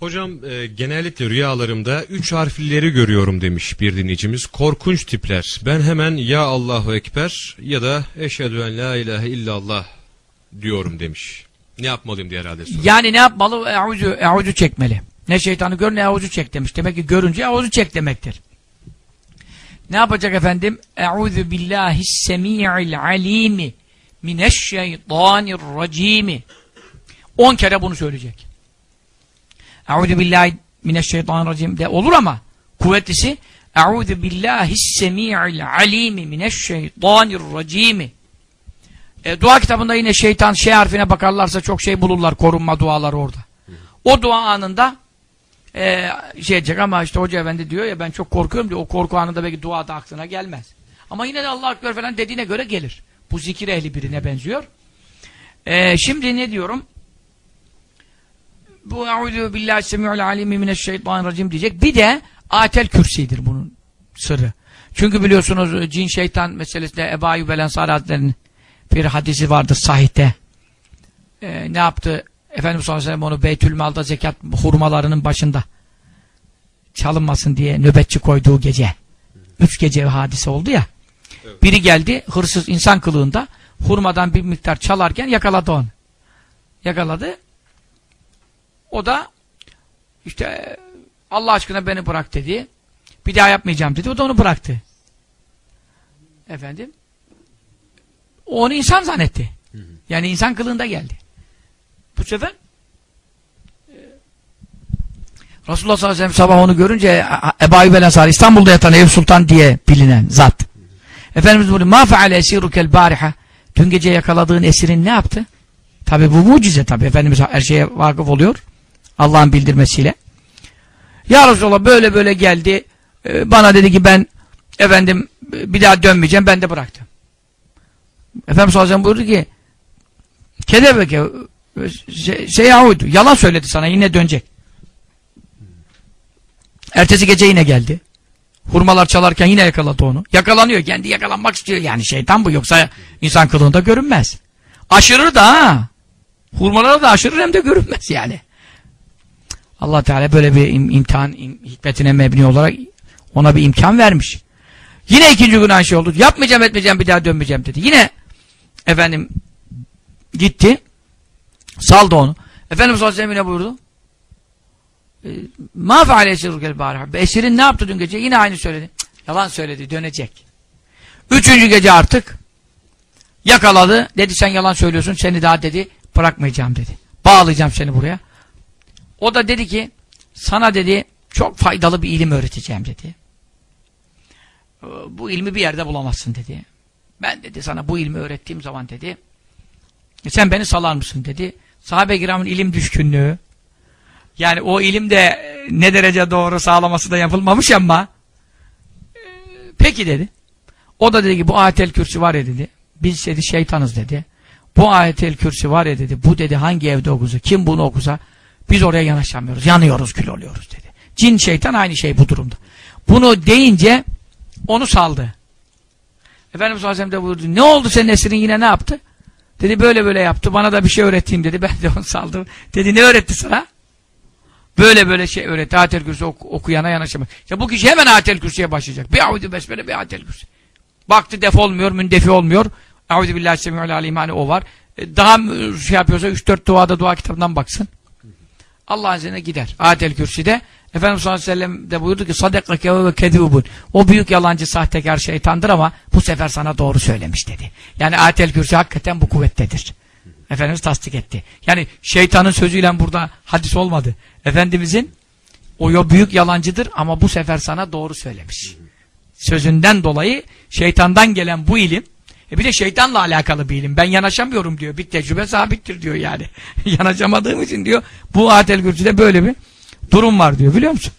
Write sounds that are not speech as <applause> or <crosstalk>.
Hocam e, genellikle rüyalarımda üç harflileri görüyorum demiş bir dinleyicimiz. Korkunç tipler. Ben hemen ya Allahu Ekber ya da eşhedü en la ilahe illallah diyorum demiş. Ne yapmalıyım diye herhalde soruyor. Yani ne yapmalı? Eûzü, eûzü çekmeli. Ne şeytanı gör ne eûzü çek demiş. Demek ki görünce eûzü çek demektir. Ne yapacak efendim? Eûzü billahissemi'il alimi mineşşeytanirracimi. On kere bunu söyleyecek. Eûzü billahi mineşşeytanirracim de olur ama kuvvetlisi Eûzü billahissemi'il alimi mineşşeytanirracimi. E, dua kitabında yine şeytan şey harfine bakarlarsa çok şey bulurlar korunma duaları orada. O dua anında e, şey edecek ama işte hoca efendi diyor ya ben çok korkuyorum diyor. O korku anında belki dua da aklına gelmez. Ama yine de Allah Ekber falan dediğine göre gelir. Bu zikir ehli birine benziyor. E, şimdi ne diyorum? Bu eûzü billahi semi'ul alimi mineşşeytanirracim diyecek. Bir de atel kürsidir bunun sırrı. Çünkü biliyorsunuz cin şeytan meselesinde Ebu Ayyub el Ensari Hazretleri'nin bir hadisi vardır sahihte. Ee, ne yaptı? Efendimiz sallallahu aleyhi ve sellem onu Beytülmal'da zekat hurmalarının başında çalınmasın diye nöbetçi koyduğu gece. Üç gece hadise oldu ya. Biri geldi hırsız insan kılığında hurmadan bir miktar çalarken yakaladı onu. Yakaladı. O da işte Allah aşkına beni bırak dedi. Bir daha yapmayacağım dedi. O da onu bıraktı. Efendim o onu insan zannetti. Yani insan kılığında geldi. Bu sefer e, Resulullah sallallahu aleyhi ve sellem sabah onu görünce Ebu Ayyub el Ensari İstanbul'da yatan Eyüp Sultan diye bilinen zat. Efendimiz buyuruyor ma feale esirukel bariha dün gece yakaladığın esirin ne yaptı? Tabi bu mucize tabi Efendimiz her şeye vakıf oluyor. Allah'ın bildirmesiyle. Ya Resulallah böyle böyle geldi. Ee, bana dedi ki ben efendim bir daha dönmeyeceğim. Ben de bıraktım. Efendimiz sallallahu buyurdu ki kedebeke şey, şey yahuydu. Yalan söyledi sana yine dönecek. Ertesi gece yine geldi. Hurmalar çalarken yine yakaladı onu. Yakalanıyor. Kendi yakalanmak istiyor. Yani şeytan bu. Yoksa insan kılığında görünmez. Aşırır da ha. Hurmalara da aşırır hem de görünmez yani. Allah Teala böyle bir im imtihan im hikmetine mebni olarak ona bir imkan vermiş. Yine ikinci gün aynı şey oldu. Yapmayacağım etmeyeceğim bir daha dönmeyeceğim dedi. Yine efendim gitti. Saldı onu. Efendimiz sallallahu aleyhi ve sellem buyurdu? Ma feale esirrukel. Esirin ne yaptı dün gece? Yine aynı söyledi. Yalan söyledi. Dönecek. Üçüncü gece artık yakaladı. Dedi sen yalan söylüyorsun. Seni daha dedi bırakmayacağım dedi. Bağlayacağım seni buraya. O da dedi ki sana dedi çok faydalı bir ilim öğreteceğim dedi. Bu ilmi bir yerde bulamazsın dedi. Ben dedi sana bu ilmi öğrettiğim zaman dedi e sen beni salar mısın dedi. Sahabe-i kiramın ilim düşkünlüğü yani o ilim de ne derece doğru sağlaması da yapılmamış ama e, peki dedi. O da dedi ki bu ayetel kürsü var ya dedi. Biz dedi şeytanız dedi. Bu ayetel kürsü var ya dedi. Bu dedi hangi evde okusa, kim bunu okusa biz oraya yanaşamıyoruz. Yanıyoruz, kül oluyoruz dedi. Cin şeytan aynı şey bu durumda. Bunu deyince onu saldı. Efendimiz Aleyhisselam de buyurdu. Ne oldu senin esirin yine ne yaptı? Dedi böyle böyle yaptı. Bana da bir şey öğreteyim dedi. <laughs> Ben de onu saldım. Dedi ne öğretti sana? Böyle böyle şey öğretti. Ayetel Kürsi ok okuyana yanaşamaz. İşte bu kişi hemen Ayetel Kürsi'ye başlayacak. Bir avudu besmele bir Ayetel Kürsi. Baktı def olmuyor, mündefi olmuyor. Euzu billahi semi'ul alim hani o var. E, daha şey yapıyorsa 3-4 duada dua kitabından baksın. Allah'ın izniyle gider. Ayetel Kürsi'de Efendimiz sallallahu aleyhi ve sellem de buyurdu ki sadakake ve kedibun. O büyük yalancı sahtekar şeytandır ama bu sefer sana doğru söylemiş dedi. Yani Ayetel Kürsi hakikaten bu kuvvettedir. Efendimiz tasdik etti. Yani şeytanın sözüyle burada hadis olmadı. Efendimizin o yo büyük yalancıdır ama bu sefer sana doğru söylemiş. Sözünden dolayı şeytandan gelen bu ilim e bir de şeytanla alakalı bir ilim. Ben yanaşamıyorum diyor. Bir tecrübe sabittir diyor yani. <laughs> Yanaşamadığım için diyor. Bu Atel Gürcü'de böyle bir durum var diyor biliyor musun?